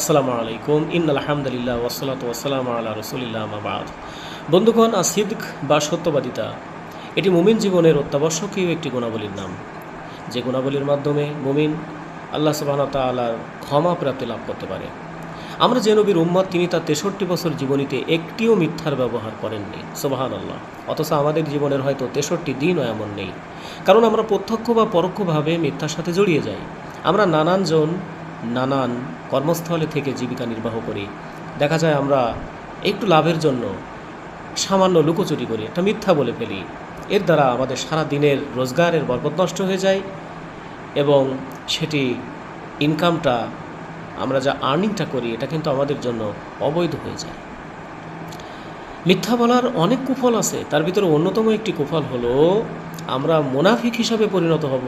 আসসালামু আলাইকুম। ইন আলহামদুলিল্লাহ ওসালাত ওয়াসালাম আল্লাহ রসুলিল্লাহ মাবাদ বন্ধুগণ আসিদ্ক বা সত্যবাদিতা, এটি মুমিন জীবনের অত্যাবশ্যকীয় একটি গুণাবলীর নাম। যে গুণাবলীর মাধ্যমে মুমিন আল্লাহ সুবাহ তালার ক্ষমা প্রাপ্তি লাভ করতে পারে। আমরা যে নবীর উম্মত, তিনি তার তেষট্টি বছর জীবনীতে একটিও মিথ্যার ব্যবহার করেননি। সোবাহান আল্লাহ অথচ আমাদের জীবনের হয়তো তেষট্টি দিনও এমন নেই। কারণ আমরা প্রত্যক্ষ বা পরোক্ষভাবে মিথ্যার সাথে জড়িয়ে যাই। আমরা নানানজন নানান কর্মস্থলে থেকে জীবিকা নির্বাহ করি। দেখা যায় আমরা একটু লাভের জন্য সামান্য লুকোচুরি করি, একটা মিথ্যা বলে ফেলি। এর দ্বারা আমাদের সারা দিনের রোজগারের বরকত নষ্ট হয়ে যায় এবং সেটি ইনকামটা আমরা যা আর্নিংটা করি, এটা কিন্তু আমাদের জন্য অবৈধ হয়ে যায়। মিথ্যা বলার অনেক কুফল আছে, তার ভিতরে অন্যতম একটি কুফল হলো, আমরা মোনাফিক হিসাবে পরিণত হব।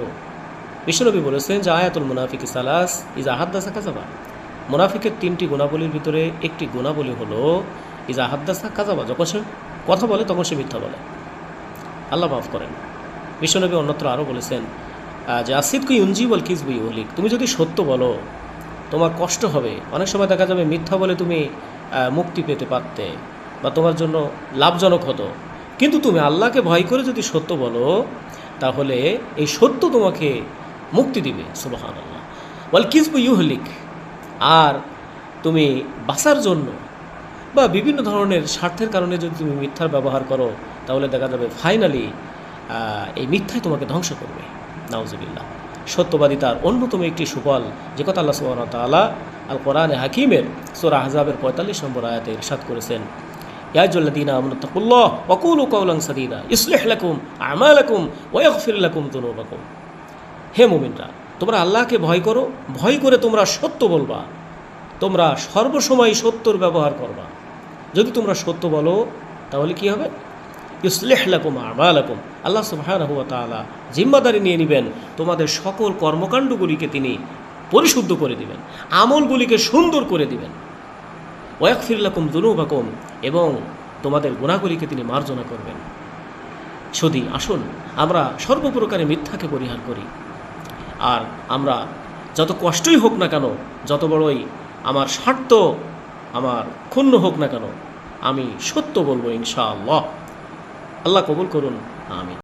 বিশ্বনবী বলেছেন যে আয়াতুল মুনাফিক সালাস ইজ আহাদ্দাসা কাজাবা মুনাফিকের তিনটি গুণাবলীর ভিতরে একটি গুণাবলী হলো ইজ আহাদ্দাসা কাজাবা যখন সে কথা বলে তখন সে মিথ্যা বলে। আল্লাহ মাফ করেন। বিশ্বনবী অন্যত্র আরও বলেছেন যে আসিদ কুই উঞ্জিবল কিসবুই ওলিক তুমি যদি সত্য বলো, তোমার কষ্ট হবে। অনেক সময় দেখা যাবে মিথ্যা বলে তুমি মুক্তি পেতে পারতে বা তোমার জন্য লাভজনক হতো। কিন্তু তুমি আল্লাহকে ভয় করে যদি সত্য বলো, তাহলে এই সত্য তোমাকে মুক্তি দিবে সুবাহান আল্লাহ ওয়াল কিসবু ইউহলিক, আর তুমি বাঁচার জন্য বা বিভিন্ন ধরনের স্বার্থের কারণে যদি তুমি মিথ্যার ব্যবহার করো, তাহলে দেখা যাবে ফাইনালি এই মিথ্যাই তোমাকে ধ্বংস করবে। নাউজুবিল্লাহ। সত্যবাদিতার অন্যতম একটি সুফল, যে কথা আল্লাহ সুবাহ তালা আল কোরআনে হাকিমের সোরা হাজাবের পঁয়তাল্লিশ নম্বর আয়াতে ইরশাদ করেছেন। ইয়াজুল্লাদিনা আমনুত্তাকুল্লাহ ওয়াকুলু কাউলান সাদিদা, ইসলিহ লাকুম আমালাকুম ওয়াগফির লাকুম যুনুবাকুম হে মুমিনরা, তোমরা আল্লাহকে ভয় করো, ভয় করে তোমরা সত্য বলবা। তোমরা সর্বসময় সত্যর ব্যবহার করবা। যদি তোমরা সত্য বলো, তাহলে কি হবে? ইসলেহ লাকুম আমালাকুম। আল্লাহ সুবহানাহু ওয়া তাআলা জিম্মাদারি নিয়ে নেবেন। তোমাদের সকল কর্মকাণ্ডগুলিকে তিনি পরিশুদ্ধ করে দিবেন। আমলগুলিকে সুন্দর করে দিবেন। ওয়াকফিরলাকুম দুনুবাকুম এবং তোমাদের গুণাগুলিকে তিনি মার্জনা করবেন। সদি, আসুন, আমরা সর্বপ্রকারে মিথ্যাকে পরিহার করি। আর আমরা যত কষ্টই হোক না কেন, যত বড়ই আমার স্বার্থ আমার ক্ষুণ্ণ হোক না কেন, আমি সত্য বলব ইনশাআল্লাহ। আল্লাহ কবুল করুন আমি